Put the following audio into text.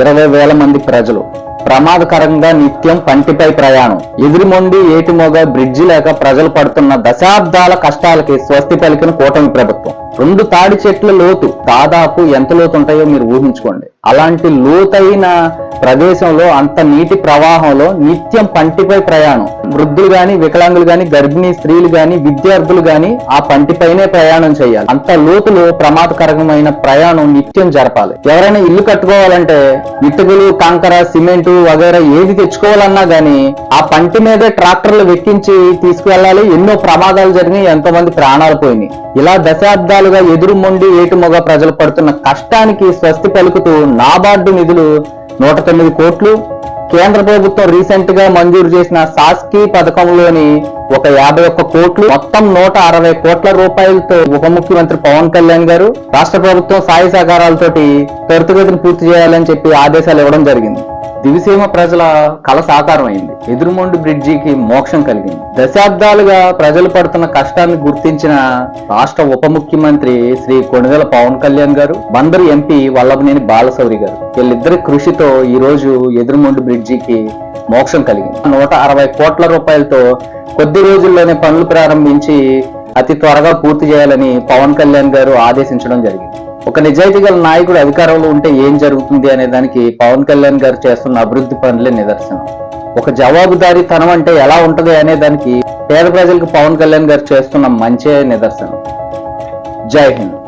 ఇరవై వేల మంది ప్రజలు. ప్రమాదకరంగా నిత్యం పంటిపై ప్రయాణం. ఎదురుమొండి ఏటిమోగా బ్రిడ్జి లేక ప్రజలు పడుతున్న దశాబ్దాల కష్టాలకి స్వస్తి పలికిన కూటమి ప్రభుత్వం. రెండు తాడి చెట్ల లోతు దాదాపు ఎంత లోతు ఉంటాయో మీరు ఊహించుకోండి. అలాంటి లోతైన ప్రదేశంలో అంత నీటి ప్రవాహంలో నిత్యం పంటిపై ప్రయాణం. వృద్ధులు గాని వికలాంగులు గాని గర్భిణీ స్త్రీలు గాని విద్యార్థులు గాని ఆ పంటిపైనే ప్రయాణం చేయాలి. అంత లోతులో ప్రమాదకరమైన ప్రయాణం నిత్యం జరపాలి. ఎవరైనా ఇల్లు కట్టుకోవాలంటే ఇటుకలు కంకర సిమెంట్ వగైరా ఏది తెచ్చుకోవాలన్నా గానీ ఆ పంటి మీదే ట్రాక్టర్లు వెక్కించి తీసుకువెళ్ళాలి. ఎన్నో ప్రమాదాలు జరిగినాయి ఎంతో మంది ప్రాణాలు పోయినాయి. ఇలా దశాబ్దాలుగా ఎదురు మొండి ఏటుమొగ ప్రజలు పడుతున్న కష్టానికి స్వస్తి పలుకుతూ నాబార్డు నిధులు నూట తొమ్మిది కోట్లు. కేంద్ర ప్రభుత్వం రీసెంట్గా మంజూరు చేసిన సాస్కి పథకంలోని ఒక యాభై ఒక్క కోట్లు మొత్తం నూట అరవై కోట్ల రూపాయలతో ఉప ముఖ్యమంత్రి పవన్ కళ్యాణ్ గారు రాష్ట్ర ప్రభుత్వం సాయి సహకారాలతోటి త్వరితగతిని పూర్తి చేయాలని చెప్పి ఆదేశాలు ఇవ్వడం జరిగింది. దివిసీమ ప్రజల కల సాకారం అయింది ఎదురుమొండి బ్రిడ్జికి మోక్షం కలిగింది. దశాబ్దాలుగా ప్రజలు పడుతున్న కష్టాన్ని గుర్తించిన రాష్ట్ర ఉప ముఖ్యమంత్రి శ్రీ కొణిదెల పవన్ కళ్యాణ్ గారు బందరు ఎంపీ వల్లభనేని బాలశౌరి గారు వీళ్ళిద్దరి కృషితో ఈ రోజు ఎదురుమొండి బ్రిడ్జికి మోక్షం కలిగింది. నూట అరవై కోట్ల రూపాయలతో కొద్ది రోజుల్లోనే పనులు ప్రారంభించి అతి త్వరగా పూర్తి చేయాలని పవన్ కళ్యాణ్ గారు ఆదేశించడం జరిగింది. ఒక నిజాయితీ గల నాయకుడు అధికారంలో ఉంటే ఏం జరుగుతుంది అనే దానికి పవన్ కళ్యాణ్ గారు చేస్తున్న అభివృద్ధి పనులే నిదర్శనం. ఒక జవాబుదారీతనం అంటే ఎలా ఉంటది అనే దానికి పేద ప్రజలకు పవన్ కళ్యాణ్ గారు చేస్తున్న మంచే నిదర్శనం. జై హింద్.